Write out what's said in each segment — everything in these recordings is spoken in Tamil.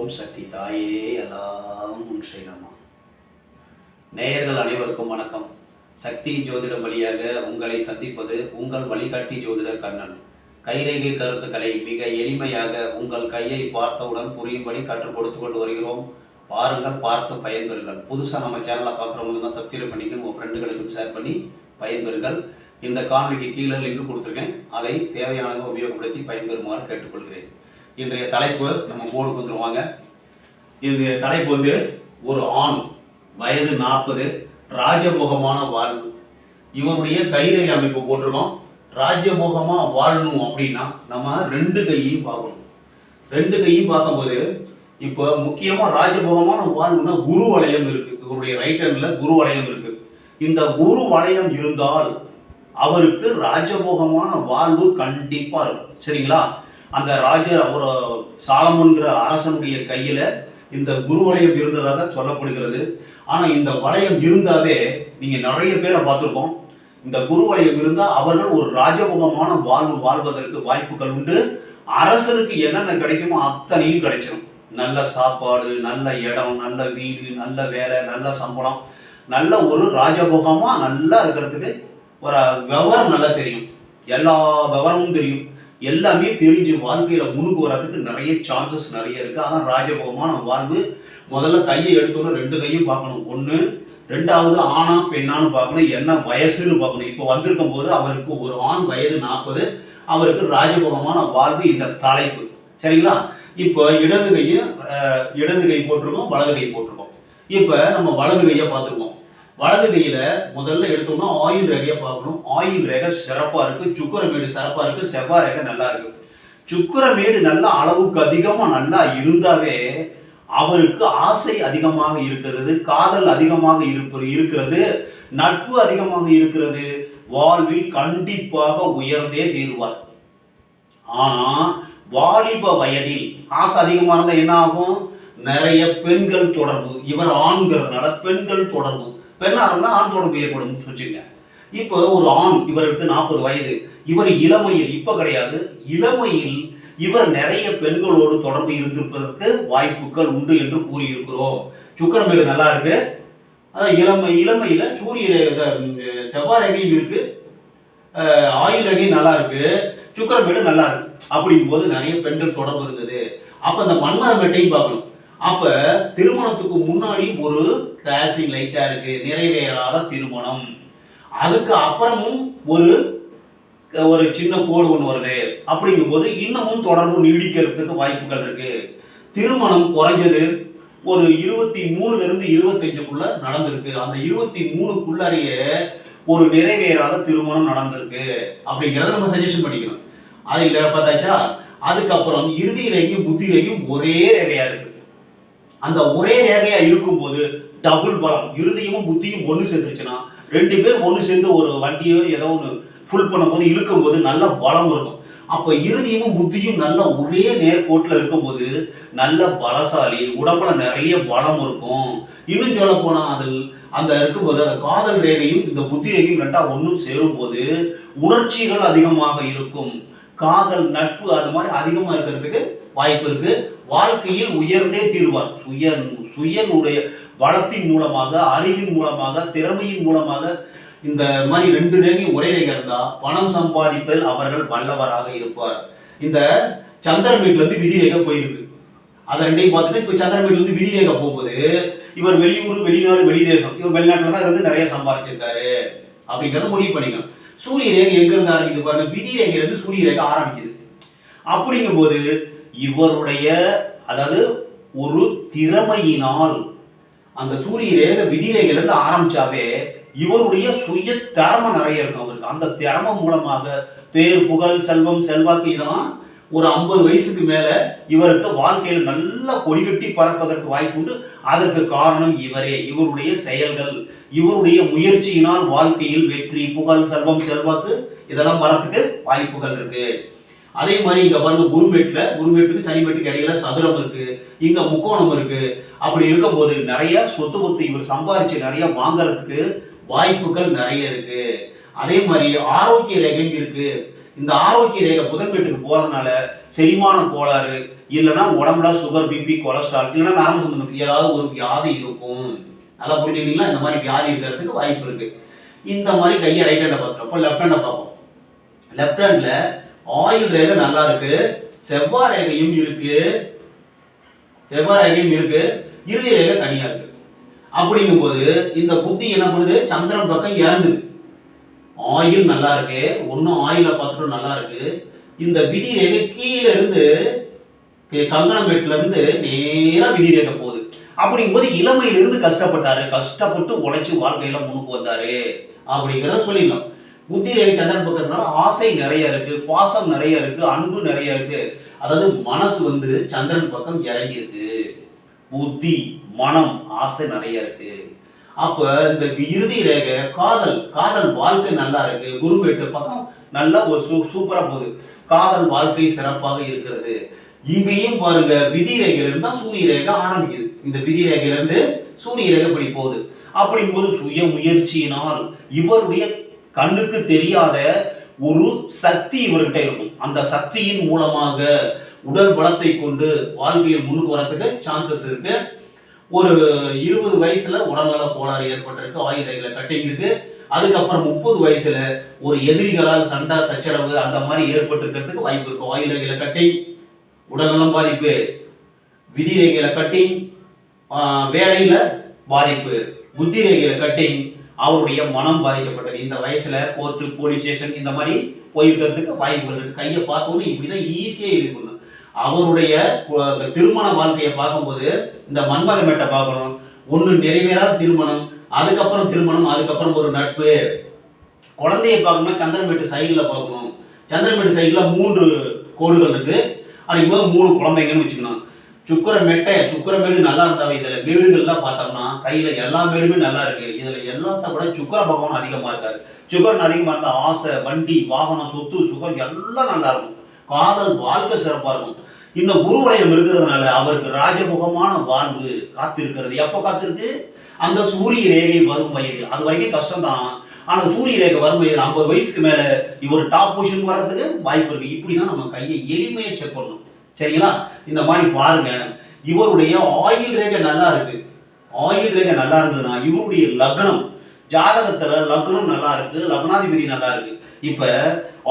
ஓம் சக்தி தாயே எல்லாம் உன் செய்யலாமா நேயர்கள் அனைவருக்கும் வணக்கம். சக்தி ஜோதிடம் வழியாக உங்களை சந்திப்பது உங்கள் வழிகாட்டி ஜோதிடர் கண்ணன். கைரேகை கருத்துக்களை மிக எளிமையாக உங்கள் கையை பார்த்தவுடன் புரியும்படி கற்றுக் கொடுத்து கொண்டு வருகிறோம். பாருங்கள் பார்த்து பயன்பெறுங்கள். புதுசாக நம்ம சேனலை பார்க்குறவங்க தான் சப்ஸ்கிரைப் பண்ணிக்க உங்கள் ஃப்ரெண்டுகளுக்கும் ஷேர் பண்ணி பயன்பெறுங்கள். இந்த காணொலிக்கு கீழே லிங்க் கொடுத்துருக்கேன். அதை தேவையானதை உபயோகப்படுத்தி பயன்பெறுமாறு கேட்டுக்கொள்கிறேன். இன்றைய தலைப்பு நம்ம போர்டுக்கு வந்துருவாங்க. இன்றைய தலைப்பு வந்து ஒரு ஆண் வயது நாற்பது ராஜமோகமான வாழ்வு. இவனுடைய கைரேகை அமைப்பு போட்டிருக்கோம். ராஜபோகமா வாழணும் அப்படின்னா நம்ம ரெண்டு கையையும் பார்க்கணும். ரெண்டு கையும் பார்க்கும்போது இப்போ முக்கியமாக ராஜபோகமான வாழ்வுனா குரு வளையம் இருக்குது இவருடைய ரைட் குரு வளையம் இருக்குது இந்த குரு வளையம் இருந்தால் அவருக்கு ராஜபோகமான வாழ்வு கண்டிப்பாக இருக்கும். சரிங்களா? அந்த ராஜ ஒரு சாலமுன்கிற அரசனுடைய கையில் இந்த குரு வளையம் இருந்ததாக சொல்லப்படுகிறது. ஆனால் இந்த வளையம் இருந்தாவே நீங்கள் நிறைய பேரை பார்த்துருக்கோம். இந்த குரு வளையம் இருந்தால் அவர்கள் ஒரு ராஜபோகமான வாழ்வு வாழ்வதற்கு வாய்ப்புகள் உண்டு. அரசனுக்கு என்னென்ன கிடைக்குமோ அத்தனையும் கிடைச்சிடும் நல்ல சாப்பாடு நல்ல இடம் நல்ல வீடு நல்ல வேலை நல்ல சம்பளம். நல்ல ஒரு ராஜபோகமாக நல்லா இருக்கிறதுக்கு ஒரு விவரம் நல்லா தெரியும். எல்லா விவரமும் தெரியும். எல்லாமே தெரிஞ்சு வாழ்க்கையில முன்னுக்கு வர்றதுக்கு நிறைய சான்சஸ் நிறைய இருக்கு. ஆனால் ராஜபோகமான வாழ்வு முதல்ல கையை எடுத்தோன்னு ரெண்டு கையும் பார்க்கணும். ஒன்று ரெண்டாவது ஆணா பெண்ணான்னு பார்க்கணும். என்ன வயசுன்னு பார்க்கணும். இப்போ வந்திருக்கும் போது அவருக்கு ஒரு ஆண் வயது நாற்பது. அவருக்கு ராஜபோகமான வாழ்வு இந்த தலைப்பு. சரிங்களா? இப்போ இடது கையும் இடது கை போட்டிருக்கோம் வலது கை போட்டிருக்கோம். இப்போ நம்ம வலது கையை பார்த்துருக்கோம். வலது கையில முதல்ல எடுத்தோம்னா ஆயில் ரகையை பார்க்கணும். ஆயில் ரேகை சிறப்பா இருக்கு. சுக்கரமேடு சிறப்பா இருக்கு. செவ்வாய் ரேகை நல்லா இருக்கு. சுக்கரமேடு நல்ல அளவுக்கு அதிகமா நல்லா இருந்தாவே அவருக்கு ஆசை அதிகமாக இருக்கிறது காதல் அதிகமாக இருப்பது இருக்கிறது நட்பு அதிகமாக இருக்கிறது. வாழ்வில் கண்டிப்பாக உயர்ந்தே தீர்வார். ஆனா வாலிப வயதில் ஆசை அதிகமாக இருந்தால் என்ன ஆகும்? நிறைய பெண்கள் தொடர்பு. இவர் ஆண்கிறதுனால பெண்கள் தொடர்பு. பெண்ணாக இருந்தால் ஆண் தொடர்பு ஏற்படும் வச்சுங்க இப்போ ஒரு ஆண் இவருக்கு நாற்பது வயது இவர் இளமையில் இப்போ கிடையாது இளமையில் இவர் நிறைய பெண்களோடு தொடர்பு இருந்திருப்பதற்கு வாய்ப்புகள் உண்டு என்று கூறியிருக்கிறோம். சுக்கரமேடு நல்லா இருக்கு. அதான் இளமை இளமையில் சூரிய செவ்வாய் ரகையும் இருக்கு. ஆயுள் ரகையும் நல்லா இருக்கு. சுக்கரமேடு நல்லா இருக்கு. அப்படிங்கும்போது நிறைய பெண்கள் தொடர்பு இருந்தது. அப்போ அந்த மன்மரமேட்டையும் பார்க்கணும். அப்ப திருமணத்துக்கு முன்னாடி ஒரு கிராசிங் லைட்டா இருக்கு. நிறைவேறாத திருமணம். அதுக்கு அப்புறமும் ஒரு ஒரு சின்ன கோடு ஒன்று வருது. அப்படிங்கும்போது இன்னமும் தொடர்பு நீடிக்கிறதுக்கு வாய்ப்புகள் இருக்கு. திருமணம் குறைஞ்சது ஒரு இருபத்தி மூணுல இருந்து இருபத்தஞ்சுக்குள்ள நடந்திருக்கு. அந்த இருபத்தி மூணுக்குள்ளாரிய ஒரு நிறைவேறாத திருமணம் நடந்திருக்கு. அப்படிங்கிறத நம்ம சஜஷன் பண்ணிக்கணும். அது இல்லை பார்த்தாச்சா? அதுக்கப்புறம் இறுதியிலையும் புத்தியிலையும் ஒரே ரேகையா இருக்கு. அந்த ஒரே ரேகையா இருக்கும்போது டபுள் பலம். இறுதியும் புத்தியும் ஒன்று சேர்ந்துச்சுன்னா ரெண்டு பேர் ஒன்று சேர்ந்து ஒரு வண்டியோ ஏதோ ஒன்று ஃபுல் பண்ணும்போது இழுக்கும்போது நல்ல பலம் இருக்கும். அப்போ இறுதியும் புத்தியும் நல்ல ஒரே நேர்கோட்டில் இருக்கும்போது நல்ல பலசாலி உடம்புல நிறைய பலம் இருக்கும். இன்னும் சொல்ல போனால் அதில் அந்த இருக்கும்போது அந்த காதல் ரேகையும் இந்த புத்தி ரேகையும் ரெண்டா ஒன்றும் சேரும்போது உணர்ச்சிகள் அதிகமாக இருக்கும். காதல் நட்பு அது மாதிரி அதிகமாக இருக்கிறதுக்கு வாய்ப்பு இருக்கு. வாழ்க்கையில் உயர்ந்தே தீர்வார். சுய சுயனுடைய வளத்தின் மூலமாக அறிவின் மூலமாக திறமையின் மூலமாக இந்த மாதிரி ரெண்டு ரேகையும் ஒரே நிகழ்ந்தா பணம் சம்பாதிப்பதில் அவர்கள் வல்லவராக இருப்பார். இந்த சந்திரன் இருந்து விதி போயிருக்கு அதை ரெண்டையும் பார்த்துட்டு இப்போ சந்திரன் இருந்து விதி போகும்போது இவர் வெளியூர் வெளிநாடு வெளிதேசம் இவர் வெளிநாட்டில் தான் இருந்து நிறைய சம்பாதிச்சிருக்காரு அப்படிங்கிறத முடிவு பண்ணிக்கணும். சூரிய ரேகை எங்கிருந்து ஆரம்பிக்குது பாருங்க விதி ரேகையிலேருந்து சூரிய ரேகை ஆரம்பிக்குது. அப்படிங்கும்போது இவருடைய அதாவது ஒரு திறமையினால் அந்த சூரிய ரேக விதி ஆரம்பிச்சாவே இவருடைய சுய திறமை நிறைய இருக்கும். அவருக்கு அந்த திறமை மூலமாக பேர் புகழ் செல்வம் செல்வாக்கு இதெல்லாம் ஒரு ஐம்பது வயசுக்கு மேல இவருக்கு வாழ்க்கையில் நல்ல கொடிகட்டி பறப்பதற்கு வாய்ப்புண்டு அதற்கு காரணம் இவரே. இவருடைய செயல்கள் இவருடைய முயற்சியினால் வாழ்க்கையில் வெற்றி புகழ் செல்வம் செல்வாக்கு இதெல்லாம் வரத்துக்கு வாய்ப்புகள் இருக்கு. அதே மாதிரி இங்கே பாருங்க குருமேட்டில் குருமேட்டுக்கு சனிமேட்டுக்கு இடையில சதுரம் இருக்கு. இங்கே முக்கோணம் இருக்கு. அப்படி இருக்கும்போது நிறைய சொத்து ஒத்து இவர் சம்பாரிச்சு நிறைய வாங்குறதுக்கு வாய்ப்புகள் நிறைய இருக்கு. அதே மாதிரி ஆரோக்கிய ரேகை இருக்கு? இந்த ஆரோக்கிய ரேகை புதன் வீட்டுக்கு போறதுனால செரிமான கோளாறு இல்லைன்னா உடம்புல சுகர் பிபி கொலஸ்ட்ரால் இல்லைன்னா நரம்பு சம்பந்தம் ஏதாவது ஒரு வியாதி இருக்கும். நல்லா புரிஞ்சுக்கிட்டீங்களா? இந்த மாதிரி வியாதி இருக்கிறதுக்கு வாய்ப்பு இருக்கு. இந்த மாதிரி கையை ரைட் ஹேண்டை பார்த்துருப்போம் லெஃப்ட் ஹேண்டை பார்ப்போம். லெஃப்ட் ஹேண்டில் ஆயில் ரேகை நல்லா இருக்கு. செவ்வாய் ரேகையும் இருக்கு. செவ்வாய் ரேகையும் இருக்கு. இறுதி ரேகை தனியா இருக்கு. அப்படிங்கும்போது இந்த புத்தி என்ன பண்ணுது? சந்திரன் பக்கம் இறங்குது. ஆயில் நல்லா இருக்கு. ஒன்றும் ஆயிலை பார்த்துட்டும் நல்லா இருக்கு. இந்த விதி ரேகை கீழே இருந்து கே- கங்கணமேட்டுல இருந்து நேரா விதி ரேகை போகுது. அப்படிங்கும்போது இளமையில இருந்து கஷ்டப்பட்டாரு. கஷ்டப்பட்டு உழைச்சு வாழ்க்கையில முன்னுக்கு வந்தாரு. அப்படிங்கிறத சொல்லிடலாம். புத்தி ரேகை சந்திரன் பக்கம்னால ஆசை நிறைய இருக்கு பாசம் நிறைய இருக்கு அன்பு நிறைய இருக்கு. அதாவது மனசு வந்து சந்திரன் பக்கம் இறங்கி இருக்கு புத்தி மனம் ஆசை நிறைய இருக்கு. அப்ப இந்த இறுதி ரேகை காதல் காதல் வாழ்க்கை நல்லா இருக்கு. குருபேட்டு பக்கம் நல்லா ஒரு சூ சூப்பரா போகுது. காதல் வாழ்க்கை சிறப்பாக இருக்கிறது. இங்கேயும் பாருங்க விதி ரேகையிலிருந்து தான் சூரிய ரேகை ஆரம்பிக்குது. இந்த விதி ரேகையிலிருந்து சூரிய ரேகை இப்படி போகுது. அப்படிங்கும்போது சுய முயற்சியினால் இவருடைய கண்ணுக்கு தெரியாத ஒரு சக்தி இவர்கிட்ட இருக்கும். அந்த சக்தியின் மூலமாக உடல் பலத்தை கொண்டு வாழ்க்கையில் முன்னுக்கு வரத்துக்கு சான்சஸ் இருக்கு. ஒரு இருபது வயசுல உடல்நல கோளாறு ஏற்பட்டிருக்கு ஆயுதங்களை ரேகையில கட்டிங் அதுக்கப்புறம் முப்பது வயசுல ஒரு எதிரிகளால் சண்டை சச்சரவு அந்த மாதிரி ஏற்பட்டிருக்கிறதுக்கு வாய்ப்பு இருக்கும் ஆயுள் ரேகையில கட்டிங் உடல்நலம் பாதிப்பு விதி ரேகையில கட்டிங் வேலையில பாதிப்பு புத்தி ரேகையில கட்டிங் அவருடைய மனம் பாதிக்கப்பட்டது. இந்த வயசுல கோர்ட்டு போலீஸ் ஸ்டேஷன் இந்த மாதிரி போயிருக்கிறதுக்கு வாய்ப்பு இருக்கு கையை பார்த்தோன்னு இப்படிதான் ஈஸியாக இது பண்ணும் அவருடைய திருமண வாழ்க்கையை பார்க்கும்போது இந்த மன்மத மேட்டை பார்க்கணும். ஒன்று நிறைவேறாத திருமணம் அதுக்கப்புறம் திருமணம் அதுக்கப்புறம் ஒரு நட்பு. குழந்தையை பார்க்கணும் சந்திரமேட்டு சைடில் பார்க்கணும். சந்திரமேட்டு சைடில் மூன்று கோடுகள் இருக்குது அப்படிங்கும்போது மூணு குழந்தைங்கன்னு வச்சுக்கணும். சுக்கர மெட்டை சுக்கரமேடு நல்லா இருந்தாவே இதில் மேடுகள்லாம் பார்த்தோம்னா கையில் எல்லா மேடுமே நல்லா இருக்கு. இதில் எல்லாத்த விட சுக்கர பகவான் அதிகமாக இருக்காரு. சுக்கரன் அதிகமாக இருந்தால் ஆசை வண்டி வாகனம் சொத்து சுகம் எல்லாம் நல்லா இருக்கும். காதல் வாழ்க்கை சிறப்பாக இருக்கும். இன்னும் குருவலயம் இருக்கிறதுனால அவருக்கு ராஜமுகமான வாழ்வு காத்திருக்கிறது. எப்போ காத்திருக்கு? அந்த சூரிய ரேகை வரும் வயது அது வரைக்கும் கஷ்டம் தான் ஆனால் சூரிய ரேகை வரும் வயது ஐம்பது வயசுக்கு மேலே இவர் டாப் பொசிஷன் வர்றதுக்கு வாய்ப்பு இருக்கு. இப்படி தான் நம்ம கையை எளிமையை செக் பண்ணணும். சரிங்களா? இந்த மாதிரி பாருங்க. இவருடைய ஆயில் ரேகை நல்லா இருக்கு. ஆயில் ரேகை நல்லா இருந்ததுன்னா இவருடைய லக்னம் ஜாதகத்துல லக்னம் நல்லா இருக்கு லக்னாதிபதி நல்லா இருக்கு. இப்ப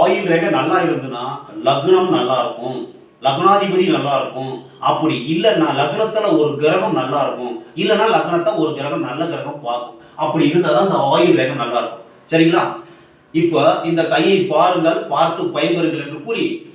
ஆயில் ரேகை நல்லா இருந்ததுன்னா லக்னம் நல்லா இருக்கும். லக்னாதிபதி நல்லா இருக்கும். அப்படி இல்லைன்னா லக்னத்துல ஒரு கிரகம் நல்லா இருக்கும். இல்லைன்னா லக்னத்தை ஒரு கிரகம் நல்ல கிரகம் பார்க்கும். அப்படி இருந்தால் தான் இந்த ஆயில் ரேகம் நல்லா இருக்கும். சரிங்களா? இப்போ இந்த கையை பாருங்கள் பார்த்து பயன்பெறுங்கள் என்று கூறி